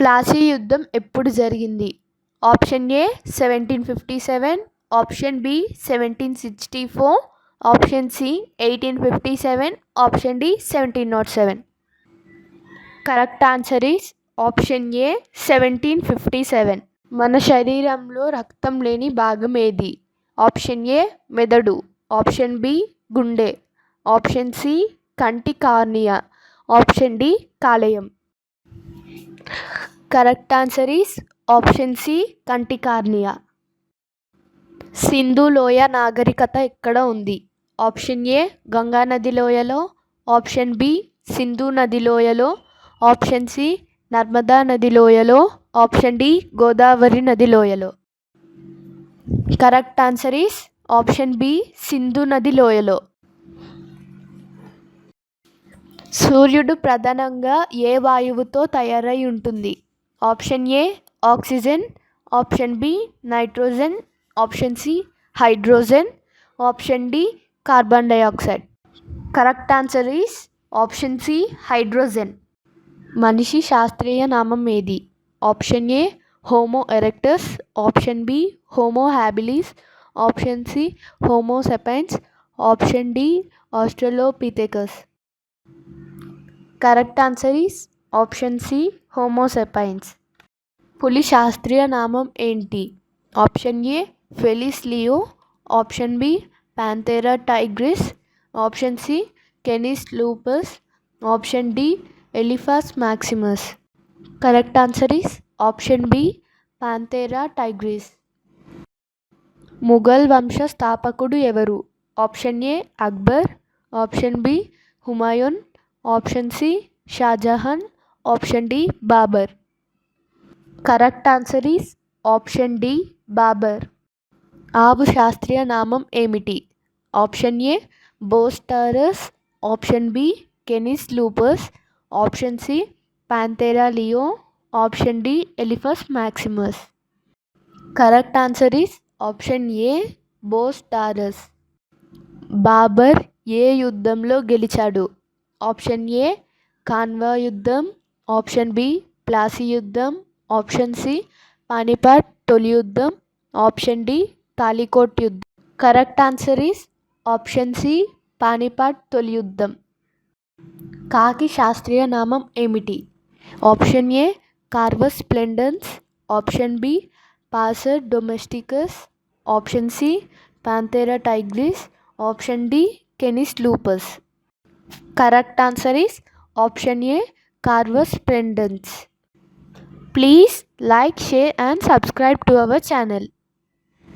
ప్లాసీ యుద్ధం ఎప్పుడు జరిగింది? Option A seventeen fifty seven option B seventeen sixty four option C eighteen fifty seven option D seventeen nought seven. Correct answer is option A seventeen fifty seven. మన శరీరంలో రక్తం లేని భాగం ఏది? Option A మెదడు ఆప్షన్ బి గుండె option C కంటి cornea option D కాలేయం. Correct answer is option C కంటి కార్నియా సింధు లోయ నాగరికత ఎక్కడ ఉంది? ఆప్షన్ ఏ గంగా నది లోయలో. ఆప్షన్ బి సింధు నది లోయలో. ఆప్షన్ సి నర్మదా నది లోయలో. ఆప్షన్ డి గోదావరి నది లోయలో. Correct answer is option B Sindhu నది లోయలో. సూర్యుడు ప్రధానంగా ఏ వాయువుతో తయారై ఉంటుంది? Option A oxygen option B nitrogen option C hydrogen option D carbon dioxide correct answer is option C hydrogen మనిషి శాస్త్రీయ నామం ఏది option A homo erectus option B homo habilis option C homo sapiens option D australopithecus correct answer is option C homo sapiens పులి శాస్త్రీయ నామం ఏంటి? Option A felis leo. Option B panthera tigris. Option C canis lupus. Option D elephas maximus correct answer is option B panthera tigris. Mughal వంశ స్థాపకుడు ఎవరు? Option A Akbar. Option B Humayun. Option C Shahjahan. Option D Babur. Correct answer is option D Babur. ఆవు శాస్త్రీయ నామం ఏమిటి? Option A bos taurus. Option B canis lupus. Option C panthera leo. Option D elephas maximus correct answer is option A bos taurus. Babur ఏ యుద్ధంలో గెలిచాడు? Option A Khanwa యుద్ధం option B Plassey యుద్ధం option C Panipat తొలి యుద్ధం ఆప్షన్ డి తాలికోట్ యుద్ధం correct answer is option C Panipat తొలి యుద్ధం కాకి శాస్త్రీయ నామం ఏమిటి option A corvus splendens option B passer domesticus option C panthera tigris option D canis lupus correct answer is option A Carver's Pendants. Please like, share and subscribe to our channel.